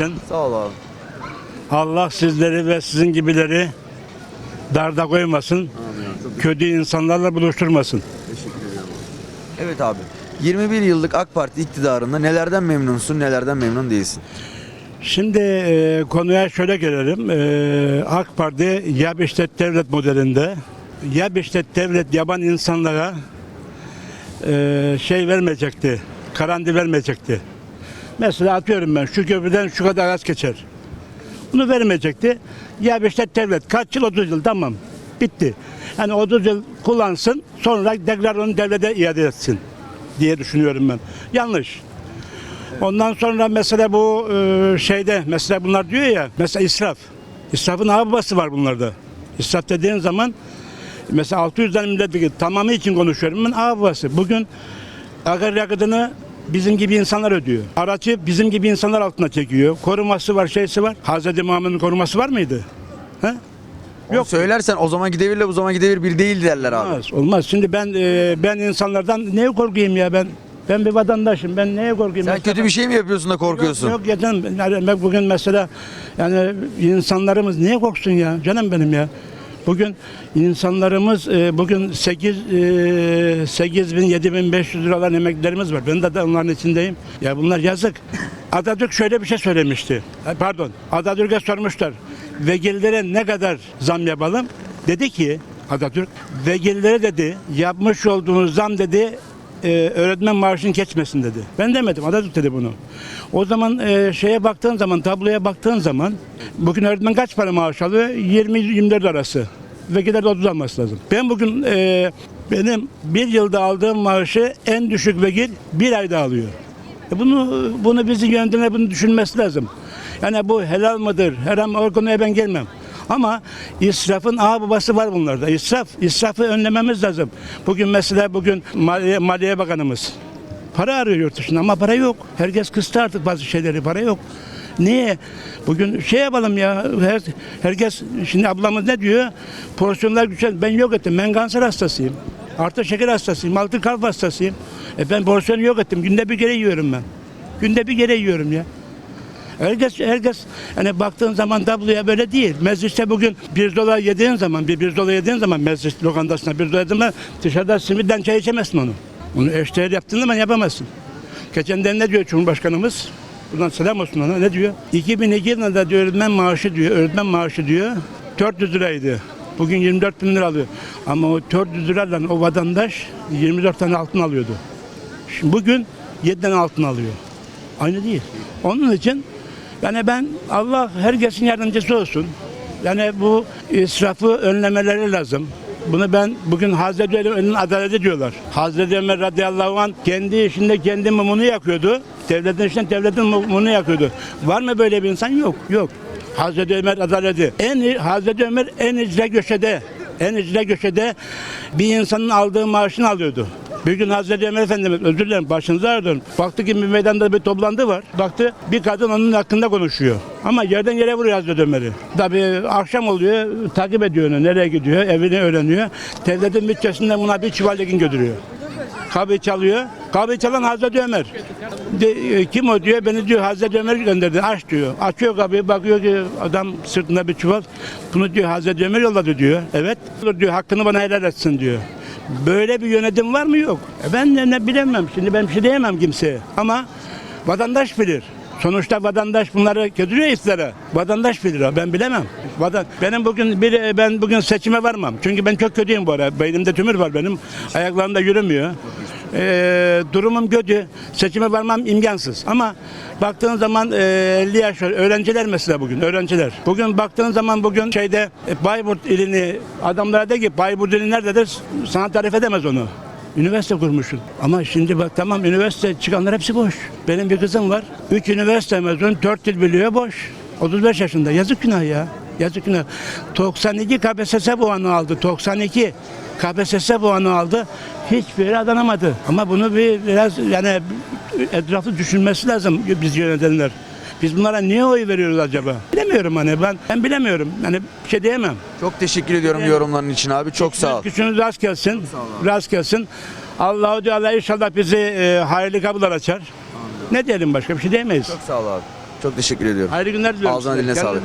versin. Sağ ol abi. Allah sizleri ve sizin gibileri darda koymasın. Kötü insanlarla buluşturmasın. Evet abi. 21 yıllık AK Parti iktidarında nelerden memnunsun, nelerden memnun değilsin? Şimdi e, konuya şöyle gelelim. E, AK Parti yap işlet devlet modelinde yap işlet devlet yaban insanlara e, şey vermeyecekti. Karanti vermeyecekti. Mesela atıyorum ben şu köprüden şu kadar araç geçer. Bunu vermeyecekti. Yap işlet devlet kaç yıl 30 yıl tamam. Bitti. Yani 30 yıl kullansın sonra tekrar onu devlete iade etsin diye düşünüyorum ben. Yanlış. Ondan sonra mesela bu e, şeyde mesela bunlar diyor ya mesela israf. İsrafın babası var bunlarda. İsraf dediğin zaman mesela 600 tane milletvekili tamamı için konuşuyorum ben babası. Bugün akaryakıtını bizim gibi insanlar ödüyor. Aracı bizim gibi insanlar altına çekiyor. Koruması var, şeysi var. Hazreti Muhammed'in koruması var mıydı? He? Yok. Yok. Söylersen o zaman gidevirle bu zaman gidevir bir değil derler abi. Olmaz, olmaz. Şimdi ben e, ben insanlardan neye korkayım ya ben? Ben bir vatandaşım. Ben neye korkayım? Sen Mesela- kötü bir şey mi yapıyorsun da korkuyorsun? Yok, yok ya canım. Yani bugün mesela yani insanlarımız niye korksun ya? Canım benim ya. Bugün insanlarımız e, bugün 8 e, 8 bin 7 bin 500 liralar emeklilerimiz var. Ben de, de onların içindeyim. Ya bunlar yazık. Atatürk şöyle bir şey söylemişti. E, Pardon. Atatürk'e sormuşlar. Vekillere ne kadar zam yapalım? Dedi ki Atatürk vekillere dedi yapmış olduğunuz zam dedi e, öğretmen maaşını geçmesin dedi. Ben demedim. Atatürk dedi bunu. O zaman e, şeye baktığın zaman, tabloya baktığın zaman bugün öğretmen kaç para maaş alıyor? 20-24 arası. Vekiller de 30 alması lazım. Ben bugün e, benim bir yılda aldığım maaşı en düşük vekil bir ayda alıyor. E bunu bunu bizi yönetene bunu düşünmesi lazım. Yani bu helal mıdır? Haram o konuya ben gelmem. Ama israfın ağ babası var bunlarda. İsraf, israfı önlememiz lazım. Bugün mesela bugün Maliye, Maliye Bakanımız para arıyor yurt dışında ama para yok. Herkes kıstı artık bazı şeyleri para yok. Niye? Bugün şey yapalım ya. Her, herkes şimdi ablamız ne diyor? Porsiyonlar güzel. Ben yok ettim. Ben kanser hastasıyım. Artı şeker hastasıyım. Altı kalp hastasıyım. E ben porsiyonu yok ettim. Günde bir kere yiyorum ben. Günde bir kere yiyorum ya. Herkes, herkes hani baktığın zaman tabloya böyle değil. Mecliste bugün bir dolar yediğin zaman, bir, bir dolar yediğin zaman meclis lokantasına bir dolar yediğin zaman dışarıda simitten çay içemezsin onu. Onu eşdeğer yaptığın zaman yapamazsın. Geçenden ne diyor Cumhurbaşkanımız? Buradan selam olsun ona. Ne diyor? 2002 yılında diyor öğretmen maaşı diyor, öğretmen maaşı diyor 400 liraydı. Bugün 24 bin lira alıyor. Ama o 400 liradan o vatandaş 24 tane altın alıyordu. Şimdi bugün 7 tane altın alıyor. Aynı değil. Onun için yani ben Allah herkesin yardımcısı olsun. Yani bu israfı önlemeleri lazım. Bunu ben bugün Hazreti Ömer'in adaleti diyorlar. Hazreti Ömer radıyallahu anh kendi işinde kendi mumunu yakıyordu. Devletin işinde devletin mumunu yakıyordu. Var mı böyle bir insan? Yok. Yok. Hazreti Ömer adaleti. En Hazreti Ömer en icra köşede, en icra köşede bir insanın aldığı maaşını alıyordu. Bir gün Hazreti Ömer Efendimiz özür dilerim başınızı ağrıdım. Baktı ki bir meydanda bir toplantı var. Baktı bir kadın onun hakkında konuşuyor. Ama yerden yere vuruyor Hazreti Ömer'i. Tabii akşam oluyor takip ediyor onu. Nereye gidiyor evini öğreniyor. Devletin bütçesinden buna bir çuval götürüyor. Kapıyı çalıyor. Kapıyı çalan Hazreti Ömer. De, e, kim o diyor? Beni diyor Hazreti Ömer gönderdi. Aç diyor. Açıyor kapıyı bakıyor ki adam sırtında bir çuval. Bunu diyor Hazreti Ömer yolladı diyor. Evet. Diyor hakkını bana helal etsin diyor. Böyle bir yönetim var mı? Yok. E ben de ne bilemem. Şimdi ben bir şey diyemem kimseye. Ama vatandaş bilir. Sonuçta vatandaş bunları götürüyor iftara. Vatandaş bilir. Ben bilemem. Vatan, benim bugün bir ben bugün seçime varmam. Çünkü ben çok kötüyüm bu ara. Beynimde tümör var benim. Ayaklarımda yürümüyor. Ee, durumum kötü. Seçime varmam imkansız. Ama baktığın zaman e, 50 yaş öğrenciler mesela bugün öğrenciler. Bugün baktığın zaman bugün şeyde e, Bayburt ilini adamlara de ki Bayburt ili nerededir? Sana tarif edemez onu. Üniversite kurmuşsun. Ama şimdi bak tamam üniversite çıkanlar hepsi boş. Benim bir kızım var. 3 üniversite mezun, 4 dil biliyor boş. 35 yaşında. Yazık günah ya. Yazık günah. 92 KPSS puanı aldı. 92 KPSS puanı aldı. Hiçbir yere adanamadı. Ama bunu bir biraz yani etraflı düşünmesi lazım biz yönetenler. Biz bunlara niye oy veriyoruz acaba? Bilemiyorum hani ben ben bilemiyorum. Yani bir şey diyemem. Çok teşekkür ediyorum yorumların için abi. Çok sağ ol. Gücünüz rast gelsin. Rast gelsin. Allahu Teala inşallah bizi e, hayırlı kapılar açar. Ne diyelim başka bir şey diyemeyiz. Çok sağ ol abi. Çok teşekkür ediyorum. Hayırlı günler diliyorum Ağzına size. diline Kendinize sağlık.